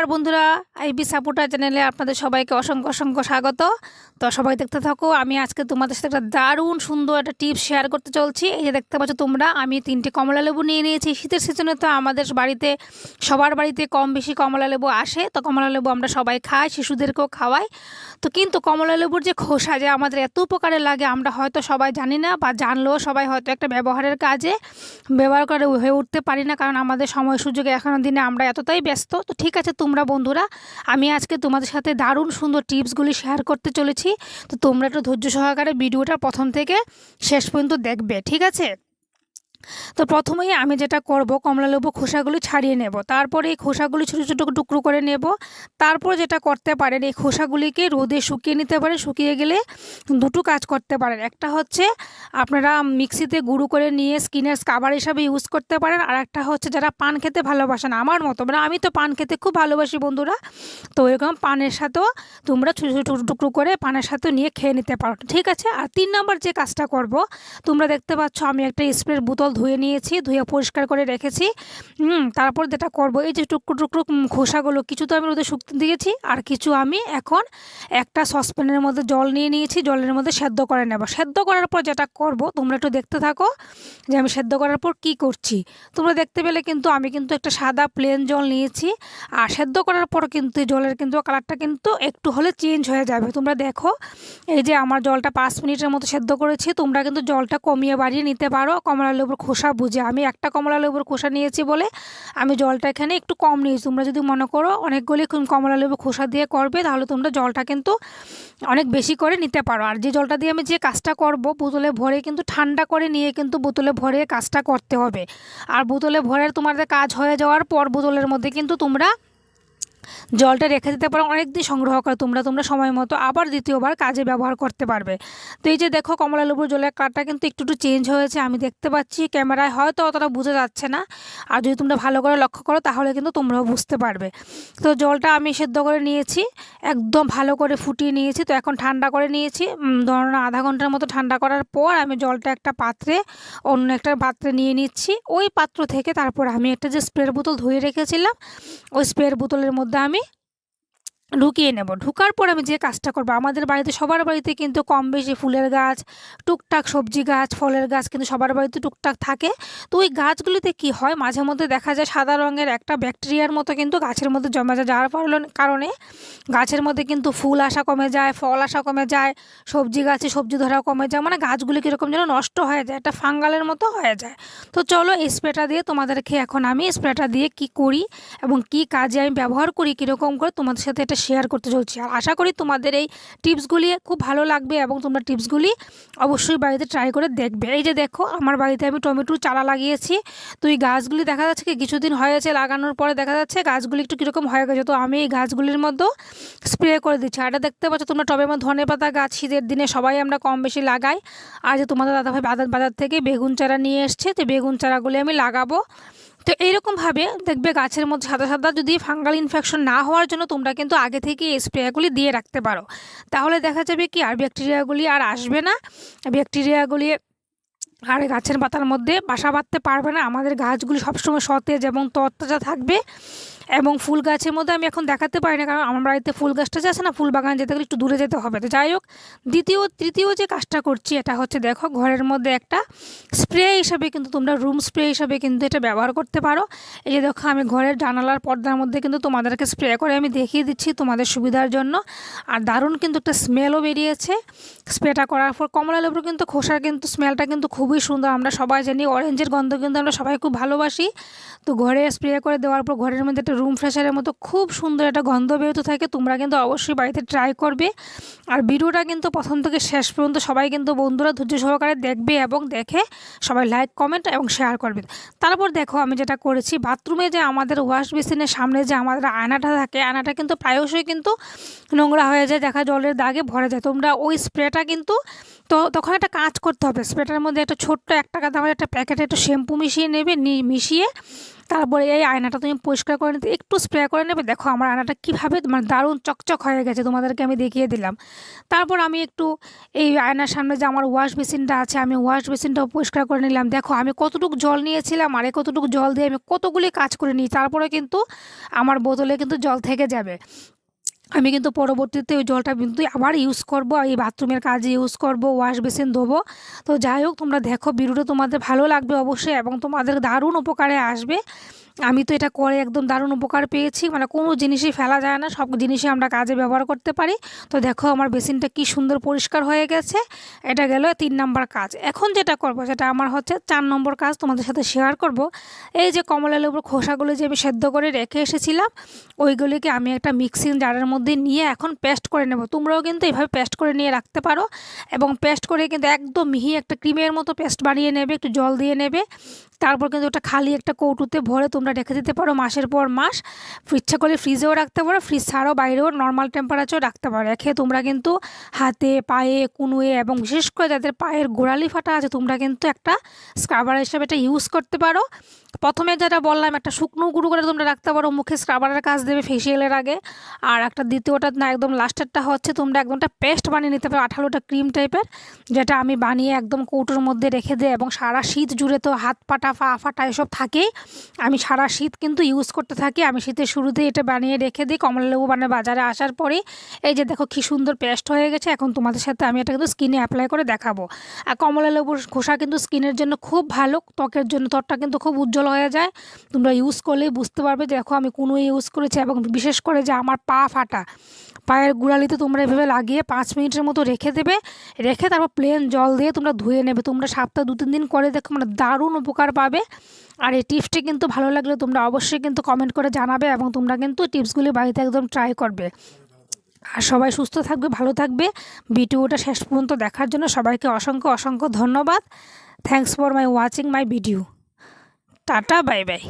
নমস্কার বন্ধুরা, IB supporter চ্যানেলে আপনাদের সবাইকে অসংখ্য অসংখ্য স্বাগত। তো সবাই দেখতে থাকো, আমি আজকে তোমাদের সাথে একটা দারুণ সুন্দর একটা টিপস শেয়ার করতে চলছি। এই যে দেখতে পাচ্ছ তোমরা, আমি তিনটে কমলা লেবু নিয়ে নিয়েছি। শীতের সিজনে তো আমাদের বাড়িতে, সবার বাড়িতে কম বেশি কমলা লেবু আসে, তো কমলা লেবু আমরা সবাই খাই, শিশুদেরকেও খাওয়াই। তো কিন্তু কমলা লেবুর যে খোসা যে আমাদের এত উপকারে লাগে, আমরা হয়তো সবাই জানি না, বা জানলেও সবাই হয়তো একটা ব্যবহারের কাজে ব্যবহার করে হয়ে উঠতে পারি না, কারণ আমাদের সময় সুযোগে এখনও দিনে আমরা এতটাই ব্যস্ত। তো ঠিক আছে তোমরা বন্ধুরা, আমি আজকে তোমাদের সাথে দারুণ সুন্দর টিপসগুলি শেয়ার করতে চলেছি। তো তোমরা একটু ধৈর্য সহকারে ভিডিওটা প্রথম থেকে শেষ পর্যন্ত দেখবে, ঠিক আছে? তো প্রথমেই আমি যেটা করব, কমলা লেবু খোসাগুলি ছাড়িয়ে নেব। তারপরে এই খোসাগুলি ছোটো ছোটো টুকরো করে নেব। তারপর যেটা করতে পারেন, এই খোসাগুলিকে রোদে শুকিয়ে নিতে পারেন। শুকিয়ে গেলে দুটো কাজ করতে পারেন। একটা হচ্ছে আপনারা মিক্সিতে গুঁড়ো করে নিয়ে স্কিনের স্কাবার হিসাবে ইউজ করতে পারেন। আর একটা হচ্ছে যারা পান খেতে ভালোবাসেন, আমার মতো মানে আমি তো পান খেতে খুব ভালোবাসি বন্ধুরা। তো এরকম পানের সাথেও তোমরা ছোটো ছোটো টুকরো করে পানের সাথে নিয়ে খেয়ে নিতে পারো। ঠিক আছে? আর তিন নম্বর যে কাজটা করব, তোমরা দেখতে পাচ্ছ আমি একটা স্প্রের বোতল ধুয়ে নিয়েছি, ধুয়ে পরিষ্কার করে রেখেছি। তারপর যেটা করব, এই যে টুকরো টুকরো খোসাগুলো, কিছু তো আমি রোদে শুকতে দিয়েছি, আর কিছু আমি এখন একটা সসপ্যানের মধ্যে জল নিয়ে নিয়েছি, জলের মধ্যে সেদ্ধ করে নেব। সেদ্ধ করার পর যেটা করব, তোমরা একটু দেখতে থাকো যে আমি সেদ্ধ করার পর কি করছি। তোমরা দেখতে পেলে কিন্তু আমি কিন্তু একটা সাদা প্লেন জল নিয়েছি, আর সেদ্ধ করার পর কিন্তু জলের কিন্তু কালারটা কিন্তু একটু হলে চেঞ্জ হয়ে যাবে। তোমরা দেখো, এই যে আমার জলটা পাঁচ মিনিটের মতো সেদ্ধ করেছি, তোমরা কিন্তু জলটা কমিয়ে বাড়িয়ে নিতে পারো কমলা লেবুর খোসা বুঝে, আমি একটা কমলা লেবুর খোসা নিয়েছি বলে আমি জলটা এখানে একটু কম নিয়েছি। তোমরা যদি মনে করো অনেকগুলি কমলা লেবু খোসা দিয়ে করবে, তাহলে তোমরা জলটা কিন্তু অনেক বেশি করে নিতে পারো। আর যে জলটা দিয়ে আমি যে কাজটা করব, বোতলে ভরে কিন্তু ঠান্ডা করে নিয়ে কিন্তু বোতলে ভরে কাজটা করতে হবে। আর বোতলে ভরে তোমাদের কাজ হয়ে যাওয়ার পর বোতলের মধ্যে কিন্তু তোমরা জলটা রেখে দিতে পারো অনেক দিন সংগ্রহ করে তোমরা তোমরা সময় মতো আবার দ্বিতীয়বার কাজে ব্যবহার করতে পারবে। তো এই যে দেখো কমলা লেবুর জলের কালারটা কিন্তু একটু একটু চেঞ্জ হয়েছে, আমি দেখতে পাচ্ছি ক্যামেরায় হয়তো অতটা বোঝা যাচ্ছে না। আর যদি তোমরা ভালো করে লক্ষ্য করো তাহলে কিন্তু তোমরাও বুঝতে পারবে। তো জলটা আমি সেদ্ধ করে নিয়েছি, একদম ভালো করে ফুটিয়ে নিয়েছি, তো এখন ঠান্ডা করে নিয়েছি। ধরুন আধা ঘণ্টার মতো ঠান্ডা করার পর আমি জলটা একটা পাত্রে, অন্য একটা পাত্রে নিয়ে নিচ্ছি। ওই পাত্র থেকে তারপর আমি একটা যে স্প্রের বোতল ধুয়ে রেখেছিলাম, ওই স্প্রের বোতলের মধ্যে আমি ঢুকিয়ে নেব। ঢুকার পর আমি যে কাজটা করব, আমাদের বাড়িতে সবার বাড়িতে কিন্তু কম বেশি ফুলের গাছ, টুকটাক সবজি গাছ, ফলের গাছ কিন্তু সবার বাড়িতে টুকটাক থাকে। তো ওই গাছগুলিতে কি হয়, মাঝে মধ্যে দেখা যায় সাদা রঙের একটা ব্যাকটেরিয়ার মতো কিন্তু গাছের মধ্যে জমা যায়। যার কারণে গাছের মধ্যে কিন্তু ফুল আসা কমে যায়, ফল আসা কমে যায়, সবজি গাছে সবজি ধরা কমে যায়। মানে গাছগুলি কীরকম যেন নষ্ট হয়ে যায়, একটা ফাঙ্গালের মতো হয়ে যায়। তো চলো এই স্প্রেটা দিয়ে তোমাদেরকে এখন আমি স্প্রেটা দিয়ে কি করি এবং কি কাজে আমি ব্যবহার করি, কীরকম করে তোমাদের সাথে এটা শেয়ার করতে চলছি। আর আশা করি তোমাদের এই টিপসগুলি খুব ভালো লাগবে এবং তোমরা টিপসগুলি অবশ্যই বাড়িতে ট্রাই করে দেখবে। এই যে দেখো, আমার বাড়িতে আমি টমেটোর চারা লাগিয়েছি। তো এই গাছগুলি দেখা যাচ্ছে কি, কিছুদিন হয়েছে লাগানোর পরে দেখা যাচ্ছে গাছগুলি একটু কীরকম হয়ে গেছে। তো আমি এই গাছগুলির মধ্যেও স্প্রে করে দিচ্ছি। আর দেখতে পাচ্ছ তোমরা টবে মধ্যে ধনে পাতা গাছ, শীতের দিনে সবাই আমরা কম বেশি লাগাই। আর যে তোমাদের দাদাভাই বাজার বাজার থেকে বেগুন চারা নিয়ে এসছে। তো বেগুন চারাগুলি আমি লাগাবো। তো এইরকমভাবে দেখবে গাছের মধ্যে সাদা সাদা যদি ফাঙ্গাল ইনফেকশন না হওয়ার জন্য তোমরা কিন্তু আগে থেকে এই স্প্রেগুলি দিয়ে রাখতে পারো। তাহলে দেখা যাবে কি, আর ব্যাকটেরিয়াগুলি আর আসবে না। ব্যাকটেরিয়াগুলি আর গাছের পাতার মধ্যে বাসা বাঁধতে পারবে না। আমাদের গাছগুলি সবসময় সতেজ এবং তত্তাজা থাকবে। এবং ফুল গাছের মধ্যে আমি এখন দেখাতে পারি না, কারণ আমার বাড়িতে ফুল গাছটা আছে না, ফুল বাগান যেতে গেলে একটু দূরে যেতে হবে। তো যাই হোক, দ্বিতীয়, তৃতীয় যে কাজটা করছি, এটা হচ্ছে দেখো, ঘরের মধ্যে একটা স্প্রে হিসাবে কিন্তু তোমরা রুম স্প্রে হিসাবে কিন্তু এটা ব্যবহার করতে পারো। এই যে দেখো, আমি ঘরের জানালার পর্দার মধ্যে কিন্তু তোমাদেরকে স্প্রে করে আমি দেখিয়ে দিচ্ছি তোমাদের সুবিধার জন্য। আর দারুণ কিন্তু একটা স্মেলও বেরিয়েছে। স্প্রেটা করার পর কমলা লেবুর কিন্তু খোসার কিন্তু স্মেলটা কিন্তু খুবই সুন্দর। আমরা সবাই জানি অরেঞ্জের গন্ধ কিন্তু আমরা সবাই খুব ভালোবাসি। তো ঘরে স্প্রে করে দেওয়ার পর ঘরের মধ্যে একটা রুম ফ্রেশারের মতো খুব সুন্দর একটা গন্ধ বেরোতে থাকে, তোমরা কিন্তু অবশ্যই বাড়িতে ট্রাই করবে। আর ভিডিওটা কিন্তু প্রথম থেকে শেষ পর্যন্ত সবাই কিন্তু বন্ধুরা ধৈর্য সহকারে দেখবে এবং দেখে সবাই লাইক কমেন্ট এবং শেয়ার করবে। তারপর দেখো আমি যেটা করেছি বাথরুমে যে আমাদের ওয়াশ বেসিনের সামনে যে আমাদের আয়নাটা থাকে, আয়নাটা কিন্তু প্রায়শই কিন্তু নোংরা হয়ে যায়, দেখা জলের দাগে ভরে যায়। তোমরা ওই স্প্রেটা কিন্তু তো তখন একটা কাজ করতে হবে। স্প্রেটার মধ্যে একটা ছোট্ট এক টাকা দামের একটা প্যাকেটে একটু শ্যাম্পু মিশিয়ে নেবে মিশিয়ে তারপরে এই আয়নাটা তুমি পরিষ্কার করে নিতে, একটু স্প্রে করে নেবে। দেখো আমার আয়নাটা কীভাবে মানে দারুণ চকচক হয়ে গেছে, তোমাদেরকে আমি দেখিয়ে দিলাম। তারপর আমি একটু এই আয়নার সামনে যে আমার ওয়াশ বেসিনটা আছে, আমি ওয়াশ বেসিনটাও পরিষ্কার করে নিলাম। দেখো আমি কতটুকু জল নিয়েছিলাম আর কতটুকু জল দিয়ে আমি কতগুলি কাজ করে নিই তারপরে কিন্তু আমার বোতলে কিন্তু জল থেকে যাবে। আমি কিন্তু পরবর্তীতে ওই জলটা কিন্তু আবার ইউজ করব, এই বাথরুমের কাজে ইউজ করব ওয়াশ বেসিন ধোবো। তো যাই হোক, তোমরা দেখো, ভিডিওটা তোমাদের ভালো লাগবে অবশ্যই এবং তোমাদের দারুণ উপকারে আসবে। আমি তো এটা করে একদম দারুণ উপকার পেয়েছি। মানে কোনো জিনিসই ফেলা যায় না, সব জিনিসই আমরা কাজে ব্যবহার করতে পারি। তো দেখো আমার বেসিনটা কি সুন্দর পরিষ্কার হয়ে গেছে, এটা গেল তিন নম্বর কাজ। এখন যেটা করব, সেটা আমার হচ্ছে চার নম্বর কাজ তোমাদের সাথে শেয়ার করব। এই যে কমলা লেবুর খোসাগুলো যে আমি সেদ্ধ করে রেখে এসেছিলাম, ওইগুলিকে আমি একটা মিক্সিং জারের মধ্যে নিয়ে এখন পেস্ট করে নেব। তোমরাও কিন্তু এইভাবে পেস্ট করে নিয়ে রাখতে পারো এবং পেস্ট করে কিন্তু একদম মিহি একটা ক্রিমের মতো পেস্ট বানিয়ে নেবে, একটু জল দিয়ে নেবে। তারপর কিন্তু ওটা খালি একটা কৌটুতে ভরে তোমরা রেখে দিতে পারো মাসের পর মাস। ইচ্ছা করলে ফ্রিজেও রাখতে পারো ফ্রিজ ছাড়াও বাইরেও নর্মাল টেম্পারেচারেও রাখতে পারো। রেখে তোমরা কিন্তু হাতে, পায়ে, কুনুয়ে এবং বিশেষ করে যাদের পায়ের গোড়ালি ফাটা আছে, তোমরা কিন্তু একটা স্ক্রাবার হিসাবে এটা ইউজ করতে পারো। প্রথমে যেটা বললাম, একটা শুকনো গুঁড়ো করে তোমরা রাখতে পারো, মুখে স্ক্রাবারের কাজ দেবে ফেসিয়ালের আগে। আর একটা দ্বিতীয়টা না একদম লাস্টেরটা হচ্ছে, তোমরা একদমটা পেস্ট বানিয়ে নিতে পারো, আঠালোটা ক্রিম টাইপের যেটা আমি বানিয়ে একদম কৌটোর মধ্যে রেখে দিই এবং সারা শীত জুড়ে তো হাত পাটা পা ফাটা এসব থাকেই আমি সারা শীত কিন্তু ইউজ করতে থাকি। আমি শীতের শুরুতেই এটা বানিয়ে রেখে দিই। কমলা লেবু মানে বাজারে আসার পরে। এই যে দেখো কী সুন্দর পেস্ট হয়ে গেছে। এখন তোমাদের সাথে আমি এটা কিন্তু স্কিনে অ্যাপ্লাই করে দেখাবো। আর কমলা লেবুর খোসা কিন্তু স্কিনের জন্য খুব ভালো। ত্বকের জন্য ত্বকটা কিন্তু খুব উজ্জ্বল হয়ে যায়। তোমরা ইউজ করলেই বুঝতে পারবে দেখো আমি কোনো ইউজ করেছি এবং বিশেষ করে যে আমার পা ফাটা। পায়ের গুড়ালিতে তোমরা এভাবে লাগিয়ে পাঁচ মিনিটের মতো রেখে দেবে। রেখে তারপর প্লেন জল দিয়ে তোমরা ধুয়ে নেবে। তোমরা সপ্তাহে দু তিন দিন করে দেখো। মানে দারুণ উপকার পাবে। আর এই টিপসটি কিন্তু ভালো লাগলে তোমরা অবশ্যই কিন্তু কমেন্ট করে জানাবে এবং তোমরা কিন্তু টিপসগুলি বাড়িতে একদম ট্রাই করবে। আর সবাই সুস্থ থাকবে, ভালো থাকবে। ভিডিওটা শেষ পর্যন্ত দেখার জন্য সবাইকে অসংখ্য অসংখ্য ধন্যবাদ। Thanks for my watching my video tata bye bye